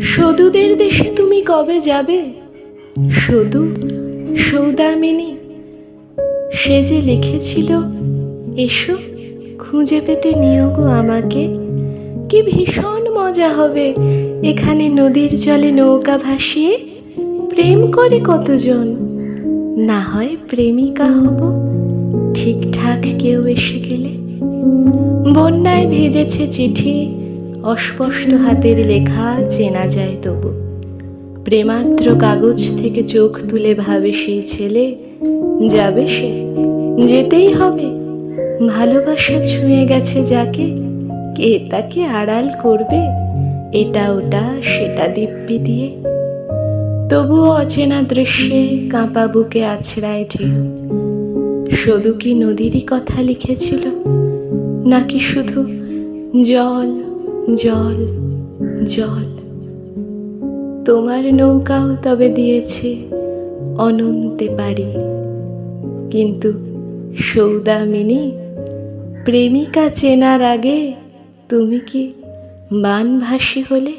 সদুদের দেশে তুমি কবে যাবে? সদু, সৌদামিনী, সে যে লিখেছিল, এসো, খুঁজে পেতে নিও গো আমাকে। কি ভীষণ মজা হবে এখানে নদীর জলে নৌকা ভাসিয়ে। প্রেম করে কতজন? না হয় প্রেমিকা হব, ঠিকঠাক কেউ এসে গেলে। বন্যায় ভেজেছে চিঠি অস্পষ্ট হাতের লেখা চেনা যায় তবু। প্রেমার্দ্র কাগজ থেকে চোখ তুলে ভাবে সেই ছেলে। যাবে সে? যেতেই হবে। ভালোবাসা ছুঁয়ে গেছে যাকে। কে তাকে আড়াল করবে? এটা ওটা, সেটা দিব্যি দিয়ে। তবুও অচেনা দৃশ্যে কাঁপা বুকে আছড়ায় ঢেউ। শুধু কি নদীরই কথা লিখেছিল? নাকি শুধু জল জল জল। তোমার নৌকাও তবে দিয়েছে, অনন্তে পারি। কিন্তু সৌদামিনী, প্রেমিকা চেনার আগে তুমি কি বানভাসী হলে?